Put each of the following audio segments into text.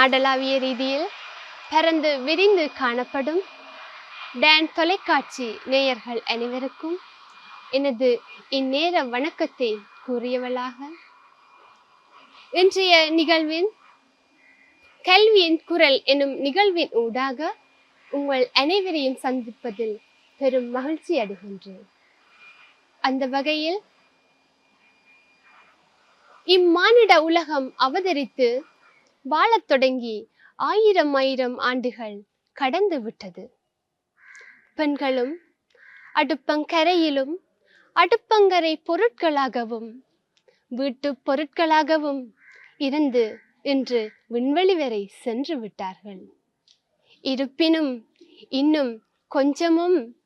நாடளாவிய ரீதியில் பரந்து விரிந்து காணப்படும் டேன் தொலைக்காட்சி நேயர்கள் அனைவருக்கும் எனது இந்நேர வணக்கத்தை கூறியவளாக இன்றைய நிகழ்வின் கல்வியின் குரல் எனும் நிகழ்வின் ஊடாக உங்கள் அனைவரையும் சந்திப்பதில் பெரும் மகிழ்ச்சி அடைகின்றேன். அந்த வகையில் இம்மானிட உலகம் அவதரித்து வாழத் தொடங்கி ஆயிரம் ஆயிரம் ஆண்டுகள் கடந்து விட்டது. பெண்களும் அடுப்பங்கரையிலும் அடுப்பங்கரை பொருட்களாகவும் வீட்டு பொருட்களாகவும் இருந்து இன்று விண்வெளி வரை சென்று விட்டார்கள். இருப்பினும் இன்னும் கொஞ்சமும்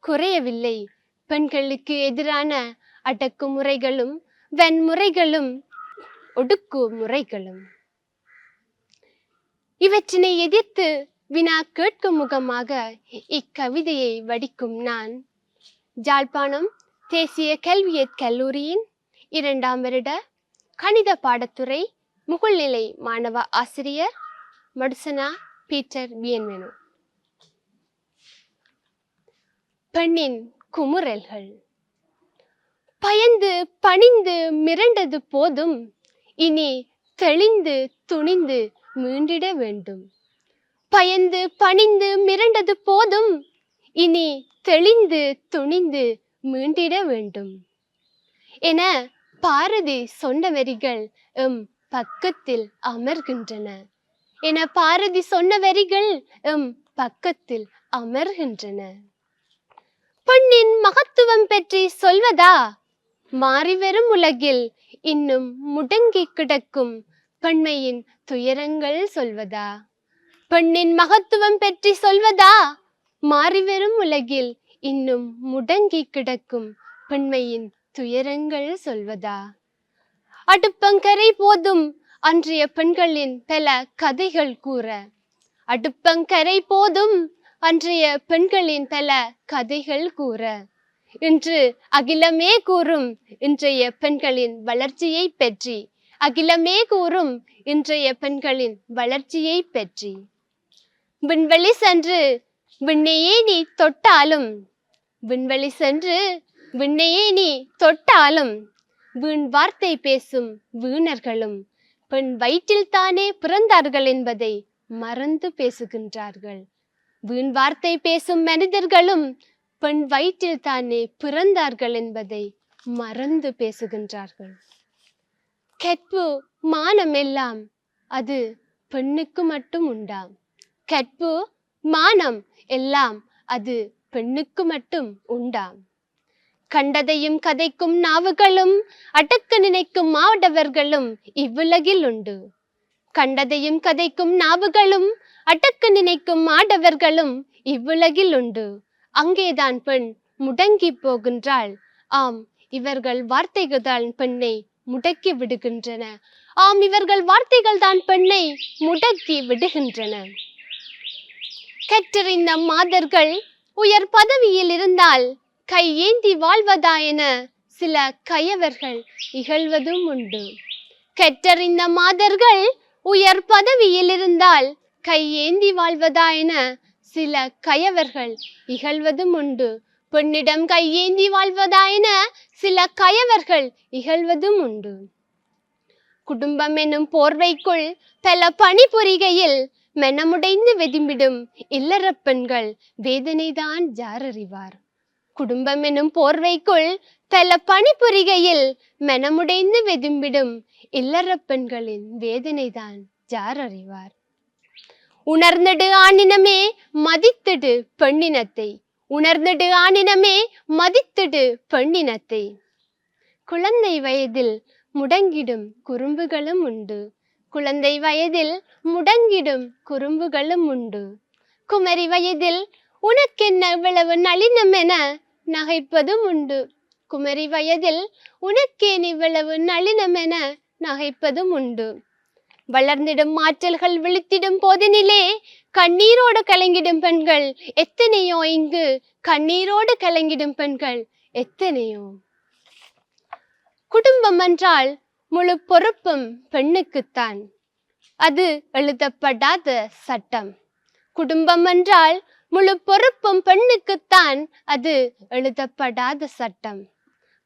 குறையவில்லை. பெண்களுக்கு எதிரான அடக்குமுறைகளும் வன்முறைகளும் ஒடுக்குமுறைகளும். இவற்றினை எதிர்த்து வினா கேட்கும் முகமாக இக்கவிதையை வடிக்கும் நான். ஜாழ்ப்பாணம் தேசிய கல்வியற் கல்லூரியின் இரண்டாம் வருட கணித பாடத்துறை முகழ்நிலை மாணவ ஆசிரியர் மடுசனா பீட்டர் பியன்மெனு பெண்ணின் குமுறல்கள். பயந்து பணிந்து மிரண்டது போதும் இனி தெளிந்து துணிந்து மீண்டிட வேண்டும். பயந்து பணிந்து மிரண்டது போதும். இனி தெளிந்து துணிந்து மீண்டிட வேண்டும். என பாரதி சொன்ன வரிகள் எம் பக்கத்தில் அமர்கின்றன. என பாரதி சொன்ன வரிகள் எம் பக்கத்தில் அமர்கின்றன. பெண்ணின் மகத்துவம் பற்றி சொல்வதா? மாறிவரும் உலகில் இன்னும் முடங்கி கிடக்கும் பெண்மையின் துயரங்கள் சொல்வதா? பெண்ணின் மகத்துவம் பற்றி சொல்வதா? மாறிவரும் உலகில் இன்னும் முடங்கி கிடக்கும் பெண்மையின் துயரங்கள் சொல்வதா? அடுப்பங்கரை போதும் அன்றைய பெண்களின் பல கதைகள் கூற. அடுப்பங்கரை போதும் அன்றைய பெண்களின் பல கதைகள் கூற. இன்று அகிலமே கூறும் இன்றைய பெண்களின் வளர்ச்சியை பற்றி அகிலமே கூறும் இன்றைய பெண்களின் வளர்ச்சியை பற்றி. விண்வெளி சென்று விண்ணையே நீ தொட்டாலும் விண்வெளி சென்று விண்ணையே நீ தொட்டாலும் வீண் வார்த்தை பேசும் வீணர்களும் பெண் வயிற்றில் தானே பிறந்தார்கள் என்பதை மறந்து பேசுகின்றார்கள். வீண் வார்த்தை பேசும் மனிதர்களும் பெண் வயிற்றில் தானே பிறந்தார்கள் என்பதை மறந்து பேசுகின்றார்கள். கற்பு மானம் எல்லாம் அது பெண்ணுக்கு மட்டும் உண்டாம். கற்பு மானம் எல்லாம் அது பெண்ணுக்கு மட்டும் உண்டாம். கண்டதையும் கதைக்கும் நாவுகளும் அடக்க நினைக்கும் மாவட்டவர்களும் இவ்வுலகில் உண்டு. கண்டதையும் கதைக்கும் நாவுகளும் அடக்க நினைக்கும் மாடவர்களும் இவ்வுலகில் உண்டு. அங்கேதான் பெண் முடங்கி போகின்றாள். ஆம் இவர்கள் வார்த்தைகள் தான் பெண்ணை முடக்கி விடுகின்றன. ஆம் இவர்கள் வார்த்தைகள் தான் பெண்ணை முடக்கி விடுகின்றன. கற்றறிந்த மாதர்கள் உயர் பதவியில் இருந்தால் கையேந்தி வாழ்வதா என சில கயவர்கள் இகழ்வதும் உண்டு. கற்றறிந்த மாதர்கள் உயர் பதவியில் இருந்தால் கையேந்தி வாழ்வதா என சில கயவர்கள் இகழ்வதும் உண்டு. பெண்ணிடம் கையேந்தி வாழ்வதா என சில கயவர்கள் இகழ்வதும் உண்டு. குடும்பம் என்னும் போர்வைக்குள் பல பணிபுரிகையில் மெனமுடைந்து வெதும்பிடும் இல்லற பெண்கள் வேதனைதான் ஜாரறிவார். குடும்பம் எனும் போர்வைக்குள் பல பணிபுரிகையில் மெனமுடைந்து வெதும்பிடும் இல்லற பெண்களின் வேதனைதான் ஜாரறிவார். உணர்ந்தடு உணர்ந்திடு ஆணினமே மதித்திடு பெண்ணினத்தை உணர்ந்துட்டு ஆணினமே மதித்துடு பெண்ணினத்தை. குழந்தை வயதில் முடங்கிடும் குறும்புகளும் உண்டு. குழந்தை வயதில் முடங்கிடும் குறும்புகளும் உண்டு. குமரி வயதில் உனக்கென்ன இவ்வளவு நளினம் என நகைப்பதும் உண்டு. குமரி வயதில் உனக்கேன் இவ்வளவு நளினம் என நகைப்பதும் உண்டு. வளர்ந்திடும் ஆற்றல்கள் விழித்திடும் போதினிலே கண்ணீரோடு கலங்கிடும் பெண்கள். எத்தனையோ இங்கு கண்ணீரோடு கலங்கிடும் பெண்கள். எத்தனையோ. குடும்பம் என்றால் முழு பொறுப்பும் பெண்ணுக்குத்தான். அது எழுதப்படாத சட்டம். குடும்பம் என்றால் முழு பொறுப்பும் பெண்ணுக்குத்தான். அது எழுதப்படாத சட்டம்.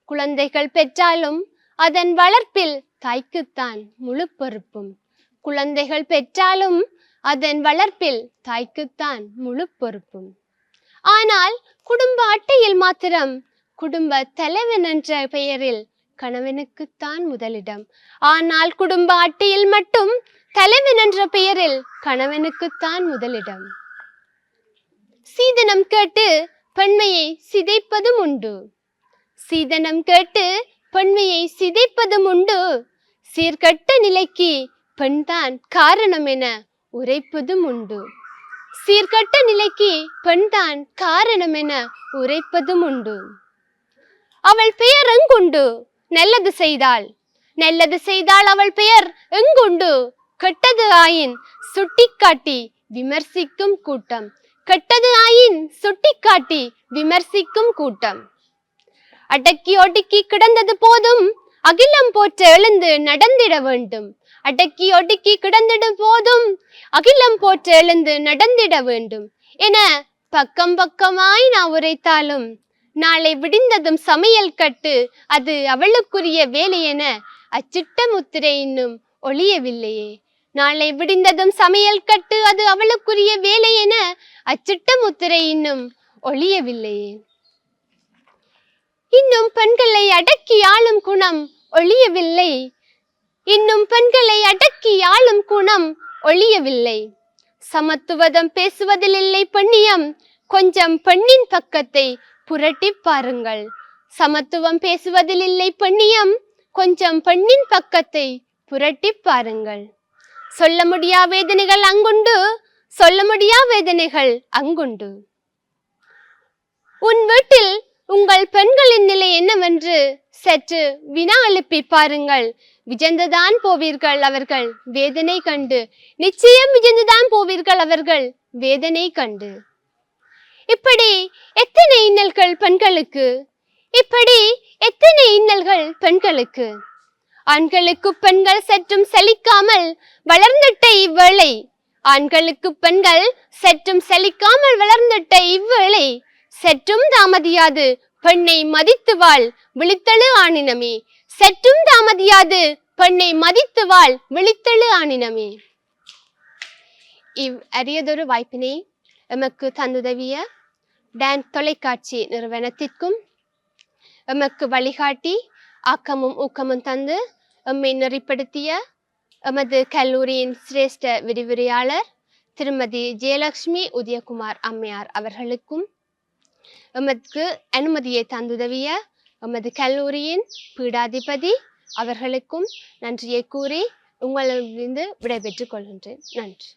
குழந்தைகள் பெற்றாலும் அதன் வளர்ப்பில் தாய்க்குத்தான் முழு பொறுப்பும். குழந்தைகள் பெற்றாலும் அதன் வளர்ப்பில் தாய்க்குத்தான் முழு பொறுப்பும். ஆனால் குடும்ப அட்டையில் மாத்திரம் குடும்ப தலைவன் என்ற பெயரில் கணவனுக்குத்தான் முதலிடம். ஆனால் குடும்ப அட்டையில் மட்டும் தலைவன் என்ற பெயரில் கணவனுக்குத்தான் முதலிடம். சீதனம் கேட்டு பெண்மையை சிதைப்பதும் உண்டு. சீதனம் கேட்டு பெண்மையை சிதைப்பதும் உண்டு. சீர்கட்ட நிலைக்கு பெண்தான் காரணம் என உரைப்பதும் உண்டு. சீர்கட்ட நிலைக்கு பெண்தான் காரணம் என உரைப்பதும் உண்டு. அவள் பெயர் எங்குண்டு? நல்லது செய்தாள். நல்லது செய்தால் அவள் பெயர் எங்குண்டு? கெட்டது ஆயின் சுட்டிக்காட்டி விமர்சிக்கும் கூட்டம். கெட்டது ஆயின் சுட்டிக்காட்டி விமர்சிக்கும் கூட்டம். அடக்கி ஒடுக்கி கிடந்தது போதும் அகிலம் போற்ற எழுந்து நடந்திட வேண்டும். அடக்கி ஒடுக்கி கிடந்திடும் போதும். அகிலம் போற்று எழுந்து நடந்திட வேண்டும். என பக்கம் பக்கமாய் நான் உரைத்தாலும் நாளை விடிந்ததும் சமையல் கட்டு அது அவளுக்குரிய வேலை என அச்சிட்ட முத்திரை இன்னும் ஒளியவில்லையே நாளை விடிந்ததும் சமையல் கட்டு அது அவளுக்குரிய வேலை என அச்சிட்ட முத்திரை இன்னும் ஒளியவில்லையே இன்னும் பெண்களை அடக்கி ஆளும் குணம் ஒளியவில்லை இன்னும் பெண்களை அடக்கி ஆளும் குணம் ஒழியவில்லை. சமத்துவதம் பேசுவதில் இல்லை பெண்ணியம். கொஞ்சம் பெண்ணின் பக்கத்தை புரட்டி பாருங்கள். சமத்துவம் பேசுவதில் இல்லை பெண்ணியம். கொஞ்சம் பெண்ணின் பக்கத்தை புரட்டி பாருங்கள். சொல்ல முடியா வேதனைகள் அங்குண்டு? சொல்ல முடியா வேதனைகள் அங்குண்டு? உன் வீட்டில் உங்கள் பெண்களின் நிலை என்னவென்று சற்று வினா எழுப்பி பாருங்கள். விஜந்துதான் போவீர்கள் அவர்கள். வேதனை கண்டு. நிச்சயம் விஜந்துதான் போவீர்கள் அவர்கள். வேதனை கண்டு. இப்படி எத்தனை இன்னல்கள் பெண்களுக்கு? இப்படி எத்தனை இன்னல்கள் பெண்களுக்கு? ஆண்களுக்கு பெண்கள் சற்றும் சலிக்காமல் வளர்ந்துட்ட இவ்வேளை. ஆண்களுக்கு பெண்கள் சற்றும் சலிக்காமல் வளர்ந்துட்ட இவ்வேளை. சற்றும் தாமதியாது. பெண்ணை மதித்து வாழ் விழித்தழு ஆணினமே. சற்றும் தாமதியாது பெண்ணை மதித்து வாழ் விழித்தழு ஆணினமே. இவ் அரியதொரு வாய்ப்பினை எமக்கு தந்துதவிய டான் தொலைக்காட்சி நிறுவனத்திற்கும் எமக்கு வழிகாட்டி ஆக்கமும் ஊக்கமும் தந்து எம்மை நெறிப்படுத்திய எமது கல்லூரியின் சிரேஷ்ட விரிவுரையாளர் திருமதி ஜெயலட்சுமி உதயகுமார் அம்மையார் அவர்களுக்கும் எமக்கு அனுமதியை தந்துதவிய எமது கல்லூரியின் பீடாதிபதி அவர்களுக்கும் நன்றியை கூறி உங்களிலிருந்து விடைபெற்றுக் கொள்கின்றேன். நன்றி.